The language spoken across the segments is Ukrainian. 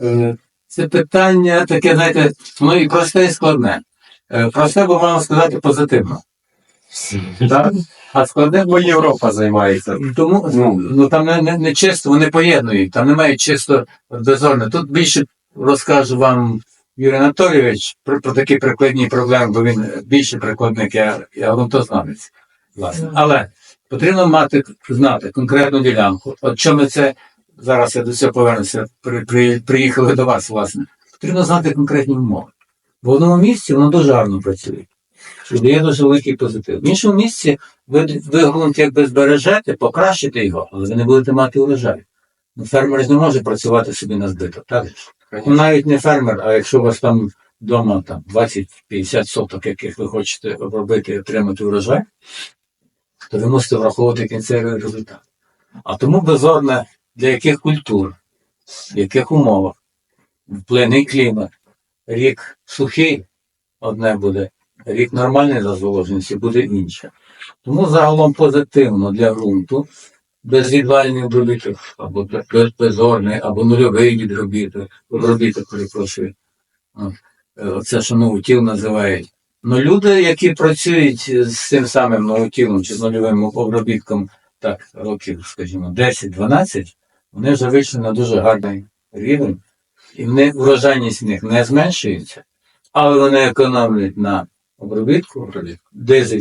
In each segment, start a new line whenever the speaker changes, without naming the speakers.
Е, Це питання таке, знаєте, ну і просте і складне. Е, Просте, бо можна сказати позитивно. Так? А складне, бо Європа займається. Тому ну, ну, там не, не, не чисто, вони поєднують, там немає чисто дозорне. Тут більше розкажу вам Юрій Анатолійович про, про такі прикладні проблеми, бо він більше прикладник, я, я. Власне. Але потрібно мати знати конкретну ділянку. От чому це зараз я до цього повернуся, при, при, приїхали до вас, власне. Потрібно знати конкретні умови. В одному місці воно дуже гарно працює. І дає дуже великий позитив. В іншому місці ви, ви ґрунт якби збережете, покращите його, але ви не будете мати урожай. Ну, фермер не може працювати собі на збиток, так? Ну, навіть не фермер, а якщо у вас там вдома там 20-50 соток, яких ви хочете обробити і отримати урожай, то ви мусите враховувати кінцевий результат. А тому безодне для яких культур, в яких умовах вплине клімат, рік сухий одне буде, рік нормальний за буде інше. Тому загалом позитивно для ґрунту безвідвальний обробіток, або без- безорний, або нульовий відробіток, обробіток, перепрошую. Е, Оце, що новотіл називають. Ну, люди, які працюють з цим самим новотілом чи з нульовим обробітком, так, років, скажімо, 10-12, вони вже вийшли на дуже гарний рівень, і вони, урожайність в них не зменшується, але вони економлять на обробітку, дизель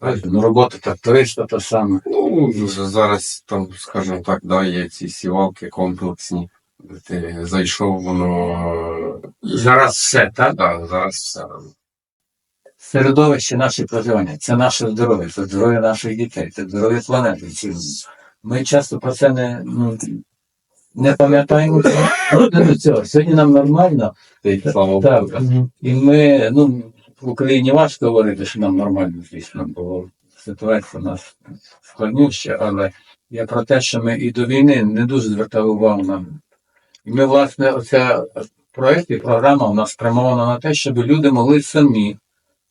бачите, ну робота тракториста та сама.
Ну, вже зараз там, скажімо так, да, є ці сівалки комплексні. Ти зайшов, воно.
Зараз все, так?
Да, зараз все.
середовище наше проживання, це наше здоров'я, це здоров'я наших дітей, це здоров'я планети. Ми часто про це не, ну, не пам'ятаємо. Ну, до цього. Сьогодні нам нормально.
Слава
Так,
Богу.
і ми, ну, в Україні важко говорити, що нам нормально, звісно, бо ситуація у нас складнюща, але я про те, що ми і до війни не дуже звертали увагу на. І ми, власне, оця проєкт і програма у нас спрямована на те, щоб люди могли самі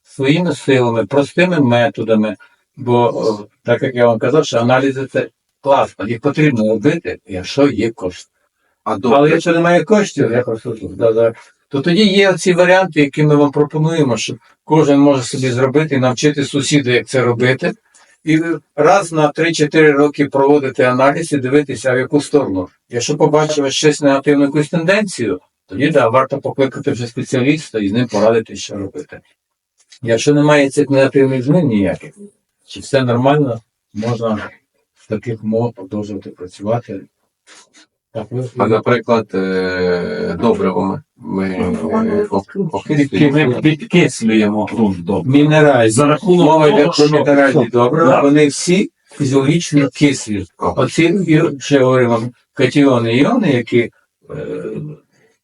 своїми силами, простими методами, бо, так як я вам казав, що аналізи це класно, їх потрібно робити, якщо є кошти.
А
Але якщо немає коштів, я тут, да, да, то тоді є ці варіанти, які ми вам пропонуємо, що кожен може собі зробити і навчити сусіда, як це робити. І раз на 3-4 роки проводити аналіз і дивитися, в яку сторону. Якщо побачимо щось негативну якусь тенденцію, тоді да, варто покликати вже спеціаліста і з ним порадити, що робити. Якщо немає цих негативних змін ніяких, чи все нормально, можна в таких умовах продовжувати працювати.
А наприклад, е, добривами ми е,
ми підкислюємо ґрунт добре.
Мінеральні.
За рахунок
Мова йде про мінеральні добрива,
Да.
вони всі фізіологічно кислі. Оці, ще говорю вам, катіони і іони, які е,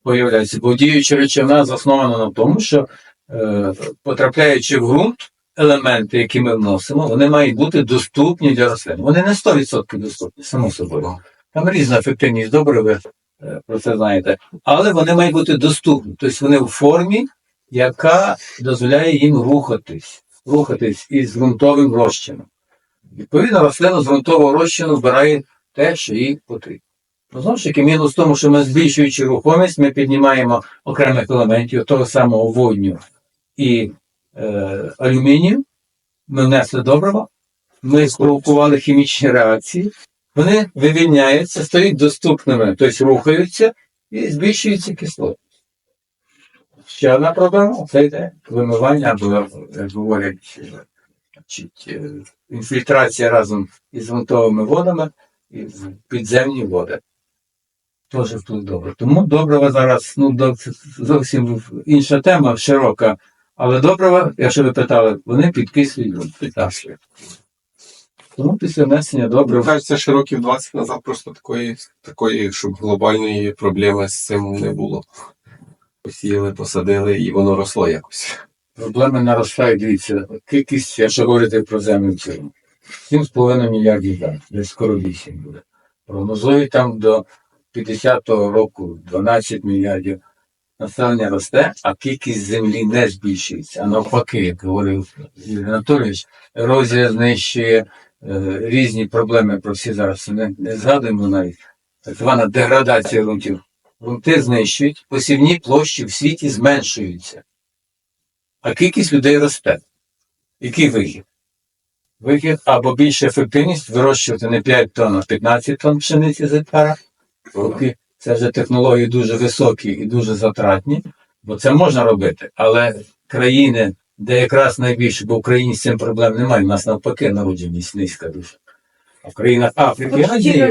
появляються, бо діюча речовина заснована на тому, що е, потрапляючи в ґрунт, елементи, які ми вносимо, вони мають бути доступні для рослин. Вони не 100% доступні, само собою. Там різна ефективність добре, ви е, про це знаєте. Але вони мають бути доступні. Тобто вони в формі, яка дозволяє їм рухатись, рухатись із ґрунтовим розчином. Відповідно, рослина з ґрунтового розчину збирає те, що їй потрібно. Ну, знову ж таки, мінус в тому, що ми збільшуючи рухомість, ми піднімаємо окремих елементів того самого водню і е, алюмінію, ми внесли добрива, ми спровокували хімічні реакції, вони вивільняються, стають доступними, тобто рухаються і збільшується кислотність. Ще одна проблема це йде вимивання, або, як говорять, е, е, інфільтрація разом із ґрунтовими водами і підземні води. Теж вплив добре. Тому добрива зараз, ну, зовсім інша тема, широка. Але добрива, якщо ви питали, вони підкислюють ґрунт, підташлюють. Тому після внесення добрив
Кажеться, що років 20 назад просто такої, такої, щоб глобальної проблеми з цим не було. Посіяли, посадили, і воно росло якось.
Проблеми наростають, дивіться, кількість, якщо говорити про землю в цілому, 7,5 мільярдів гектарів, десь скоро 8 буде. Прогнозують там до 50-го року 12 мільярдів. Населення росте, а кількість землі не збільшується. А навпаки, як говорив Юрій Анатолійович, ерозія знищує е, різні проблеми про всі зараз не, не згадуємо навіть. Так звана деградація ґрунтів. ґрунти знищують, посівні площі в світі зменшуються, а кількість людей росте. Який вихід? Вихід або більша ефективність вирощувати не 5 тонн, а 15 тонн пшениці з гектара. Це вже технології дуже високі і дуже затратні, бо це можна робити. Але країни, де якраз найбільше, бо в Україні з цим проблем немає, у нас навпаки народженість низька дуже. А в країнах Африки Азії,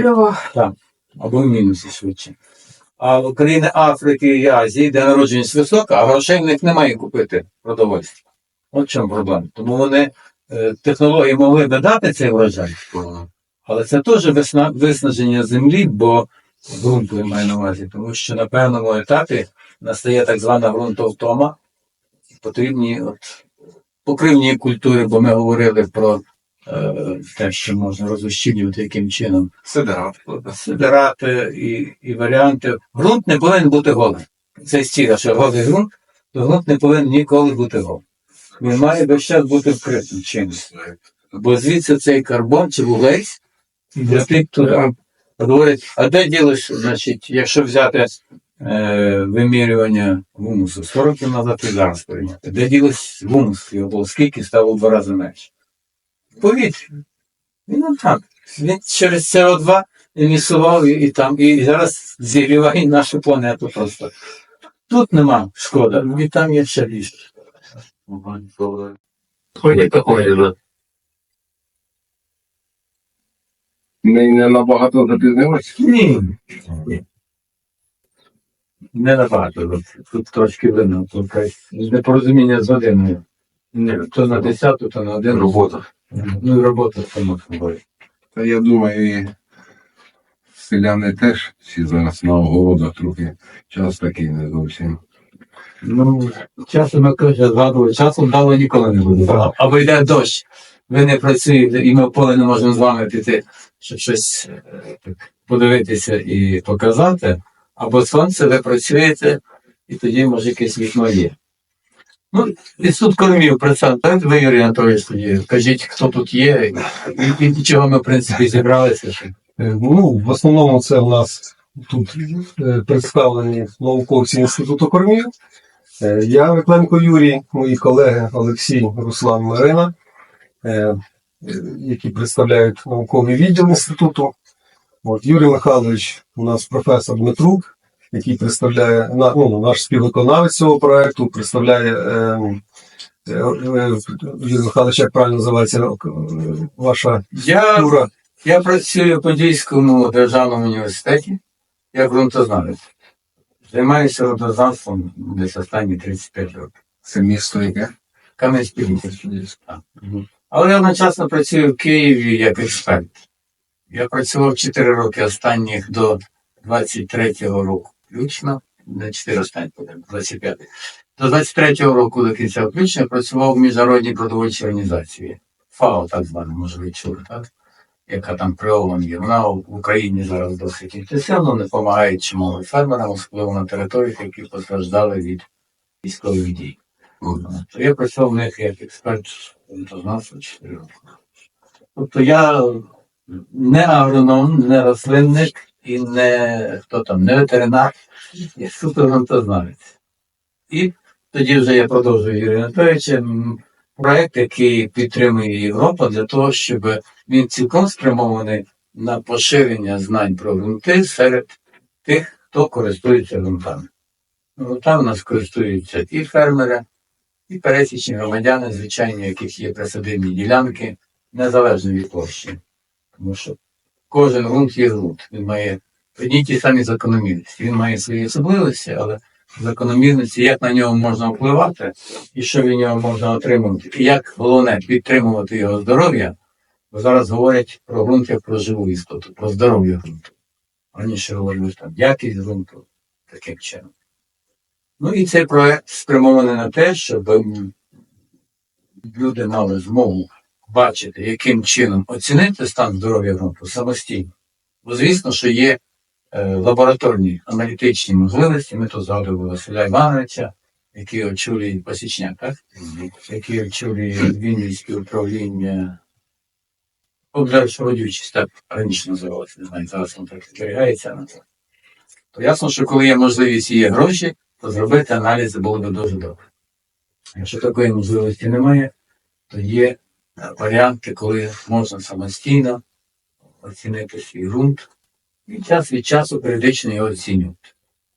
або в мінусі швидше. А в країни Африки і Азії, де народженість висока, а грошей в них немає купити продовольство. От в чому проблема. Тому вони е, технології могли би дати цей врожай, але це теж висна- виснаження землі, бо ґрунту я маю на увазі, тому що на певному етапі настає так звана ґрунтовтома, потрібні от, покривні культури, бо ми говорили про е, те, що можна розущільнювати яким чином
Сидерат.
сидирати і, і варіанти. Ґрунт не повинен бути голим. Це стіля, що голий ґрунт, то ґрунт не повинен ніколи бути голим. Він має весь час бути вкритим чимось. Бо звідси цей карбон чи вуглець летить туди. От Говорять, а де ділиш, значить, якщо взяти е, вимірювання гумусу 40 років назад і зараз порівняти, де ділись гумус, його було скільки стало в два рази менше. Повітря. Він от так. Він через СО2 емісував і, і там, і зараз зігріває нашу планету просто. Тут нема шкода, і там є ще більше.
Ходять такої. Ми не набагато запізнилися.
Ні. Не набагато. Тут, тут трошки видно, тут якесь непорозуміння з годиною. Ні, то на 10, то на 11.
Робота.
Ну і робота само собою.
Та я думаю, і селяни теж всі зараз на огородах трохи час такий не зовсім.
Ну, часом я кажу, згадував, часом дало ніколи не буде. Або йде дощ, ви не працюєте, і ми в поле не можемо з вами піти, щоб щось е, подивитися і показати. Або сонце, ви працюєте, і тоді може якесь вікно є. Ну, інститут кормів представте, ви, Юрій Анатолійович, тоді кажіть, хто тут є, і, і, і чого ми, в принципі, зібралися.
Е, Ну, в основному це в нас тут е, представлені науковці Інституту кормів. Я Викленко Юрій, мої колеги Олексій, Руслан Марина, які представляють науковий відділ інституту. От, Юрій Михайлович, у нас професор Дмитрук, який представляє ну, наш співвиконавець цього проекту, представляє е, е, е, Юрій Михайлович, як правильно називається е, ваша
Я
тура?
Я працюю в Подільському державному університеті як ґрунтознавець. Займаюся ґрунтознавством десь останні 35 років.
Це місто яке?
Кам'янець-Подільський. Але я одночасно працюю в Києві як експерт. Я працював 4 роки останніх до 23-го року включно, не 4 останні, 25 До 23-го року до кінця включно працював в міжнародній продовольчій організації. ФАО, так звана, може ви чули, так? яка там при ООН є. Вона в Україні зараз досить інтенсивно не допомагає чимало фермерам, особливо на територіях, які постраждали від військових дій. То я працював в них як експерт ґрунтознавства 4 роки. Тобто я не агроном, не рослинник і не хто там, не ветеринар, я суто ґрунтознавець. І тоді вже я продовжую Юрій Анатолійовичем проект, який підтримує Європа для того, щоб він цілком спрямований на поширення знань про ґрунти серед тих, хто користується ґрунтами. Ґрунтами у нас користуються і фермери, і пересічні громадяни, звичайно, яких є присадибні ділянки, незалежно від площі. Тому що кожен ґрунт є ґрунт. Він має одні ті самі закономірності. Він має свої особливості, але закономірності, як на нього можна впливати, і що від нього можна отримувати. І як головне підтримувати його здоров'я, бо зараз говорять про ґрунт як про живу істоту, про здоров'я ґрунту. Раніше говорили там якість ґрунту, таким чином. Ну і цей проект спрямований на те, щоб люди мали змогу бачити, яким чином оцінити стан здоров'я ґрунту самостійно. Бо звісно, що є е, лабораторні аналітичні можливості. Ми тут згадували Василя Івановича, який очолює Пасічняк, так? який очолює Вінницьке управління обжарчо родючість, так раніше називалося, не знаю, зараз воно так зберігається на це. то ясно, що коли є можливість є гроші, то зробити аналізи було б дуже добре. Якщо такої можливості немає, то є е, варіанти, коли можна самостійно оцінити свій ґрунт і час від часу періодично його оцінювати.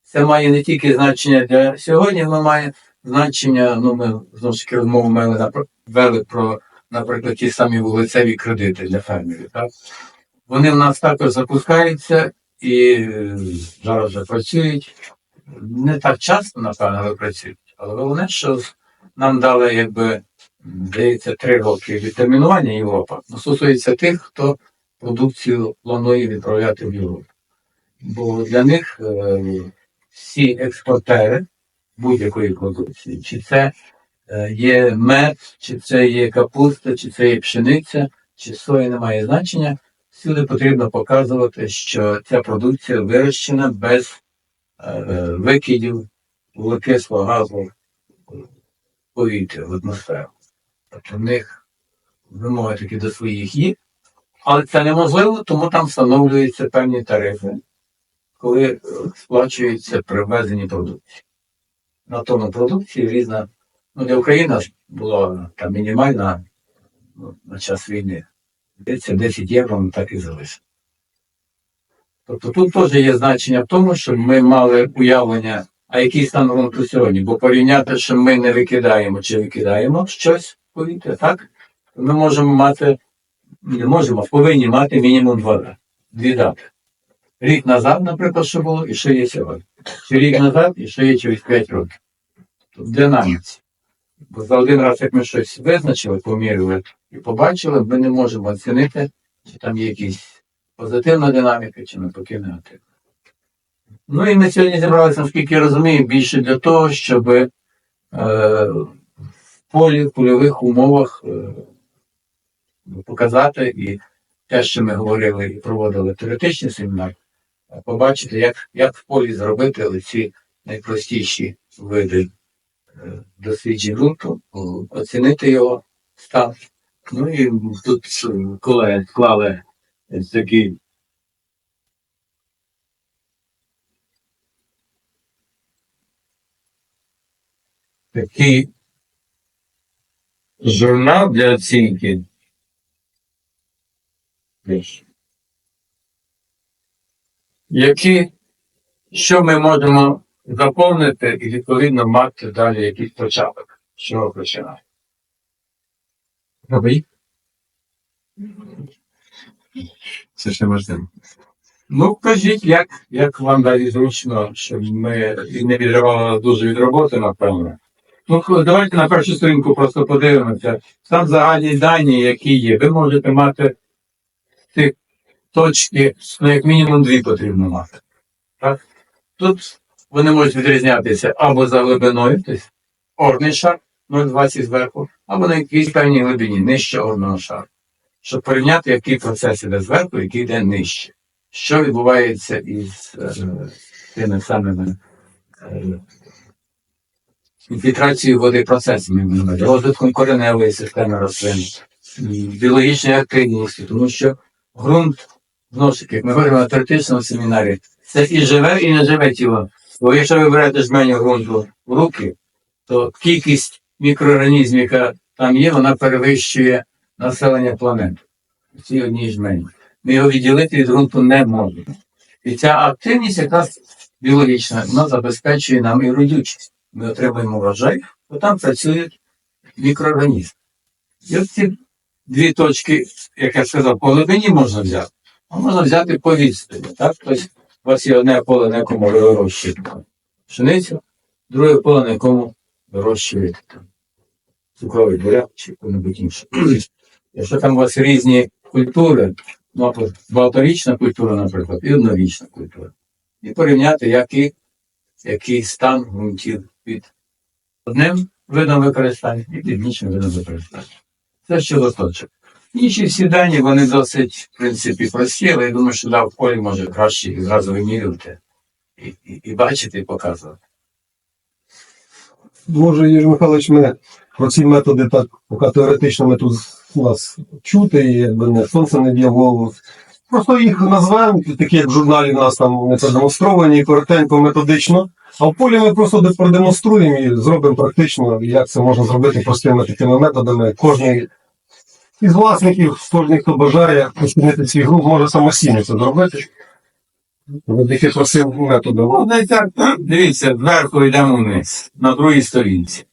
Це має не тільки значення для сьогодні, воно має значення, ну ми знову ж таки розмову мали вели про, наприклад, ті самі вулицеві кредити для фермерів. Так? Вони в нас також запускаються і е, зараз вже працюють. Не так часто, напевно, але працюють. Але головне, що нам дали, якби, здається, три роки відтермінування Європа. Ну, стосується тих, хто продукцію планує відправляти в Європу. Бо для них е, всі експортери будь-якої продукції, чи це е, є мед, чи це є капуста, чи це є пшениця, чи соя не має значення. Всюди потрібно показувати, що ця продукція вирощена без викидів вуглекислого газу повітря, в атмосферу. Тобто в них вимоги такі до своїх є, але це неможливо, тому там встановлюються певні тарифи, коли е, сплачуються при ввезенні продукції. На тонну продукції різна. Ну, для України була там мінімальна ну, на час війни. Здається, 10 євро ну, так і залишили. Тобто тут теж є значення в тому, щоб ми мали уявлення, а який стан ґрунту сьогодні, бо порівняти, що ми не викидаємо чи викидаємо щось в повітря, так? Ми можемо мати, не можемо, повинні мати мінімум два. Дві дати. Рік назад, наприклад, що було, і що є сьогодні. Чи рік назад, і що є через 5 років. Тобто динаміці. Бо за один раз, як ми щось визначили, поміряли і побачили, ми не можемо оцінити, чи там є якісь позитивна динаміка, чи навпаки негативна. Ну і ми сьогодні зібралися, наскільки я розумію, більше для того, щоб е, в полі, в польових умовах е, показати і те, що ми говорили і проводили теоретичний семінар, побачити, як, як в полі зробити ці найпростіші види е, досліджень ґрунту, оцінити його стан. Ну і тут е, колеги склали такий такий журнал для оцінки. Які, що ми можемо заповнити і відповідно мати далі якийсь початок, з чого починати.
Це ще важливо.
Ну, кажіть, як, як вам далі зручно, щоб ми не відривали дуже від роботи, напевно. Ну, давайте на першу сторінку просто подивимося. Там загальні дані, які є. Ви можете мати ці точки, ну, як мінімум дві потрібно мати. Так? Тут вони можуть відрізнятися або за глибиною, тобто орний шар 0,20 зверху, або на якійсь певній глибині, нижче орного шару. Щоб порівняти, який процес іде зверху, який йде нижче. Що відбувається із е, тими самими е, інфільтрацією води процесами, розвитком кореневої системи рослин, біологічної активності, тому що ґрунт, знову ж таки, як ми говоримо на теоретичному семінарі, це і живе, і не живе тіло. Бо якщо ви берете жменю ґрунту в руки, то кількість мікроорганізмів, яка там є, вона перевищує населення планети. в цій одній жмені ми його відділити від ґрунту не можемо. І ця активність якраз біологічна, вона забезпечує нам і родючість. Ми отримуємо врожай, бо там працюють мікроорганізми. І от ці дві точки, як я сказав, по глибині можна взяти, а можна взяти по відстані. Так? Тобто у вас є одне поле, на якому ви вирощуєте пшеницю, друге поле, на якому вирощуєте цукровий буряк чи яку-небудь інше. Якщо там у вас різні культури, наприклад, багаторічна культура, наприклад, і однорічна культура. І порівняти, який, який стан ґрунтів під одним видом використання і під іншим видом використання. Це щодо точок. Інші всі дані, вони досить, в принципі, прості, але я думаю, що да, в полі може краще і зразу вимірювати і, і, і бачити, і показувати.
Може, Юрій Михайлович, ми про ці методи так, поки теоретично ми тут нас чути, якби не сонце не б'є голову. Просто їх назвемо, такі як в журналі в нас там вони продемонстровані коротенько, методично. А в полі ми просто продемонструємо і зробимо практично, як це можна зробити простими такими методами. Кожний із власників, кожен, хто бажає розчинити свій груп, може самостійно це зробити.
Ну, дивіться, зверху йдемо вниз, на другій сторінці.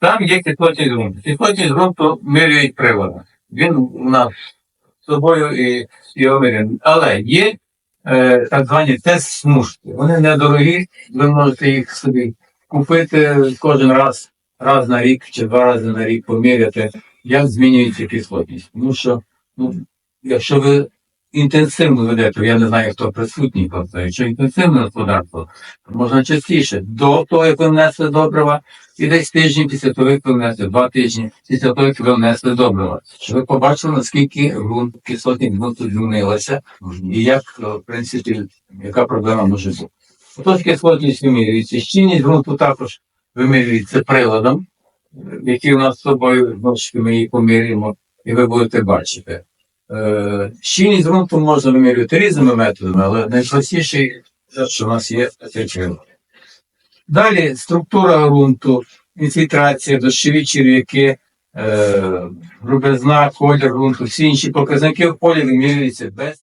Там є кислотність ґрунту. Кислотність ґрунту міряють приладом. Він у нас з собою і, і виміряний. Але є е, так звані тест-смужки. Вони недорогі, ви можете їх собі купити кожен раз, раз на рік чи два рази на рік поміряти, як змінюється кислотність. Тому що, ну, якщо ви інтенсивно ведете, я не знаю, хто присутній просто, якщо інтенсивне господарство, то можна частіше, до того, як ви внесли добрива, і десь тиждень після того, як ви внесли, два тижні після того, як ви внесли добрива. Ви побачили, наскільки ґрунт, кислотність ґрунту змінилася, і як, е, в принципі, яка проблема може бути. Отож, кислотність вимірюється. Щільність ґрунту також вимірюється приладом, який у нас з собою, бачите, ми її поміряємо, і ви будете бачити. Е, щільність ґрунту можна вимірювати різними методами, але найпростіший, що у нас є цей прилад. Далі структура ґрунту, інфільтрація, дощові черв'яки, е, грубизна, колір ґрунту, всі інші показники. В полі вимірюються без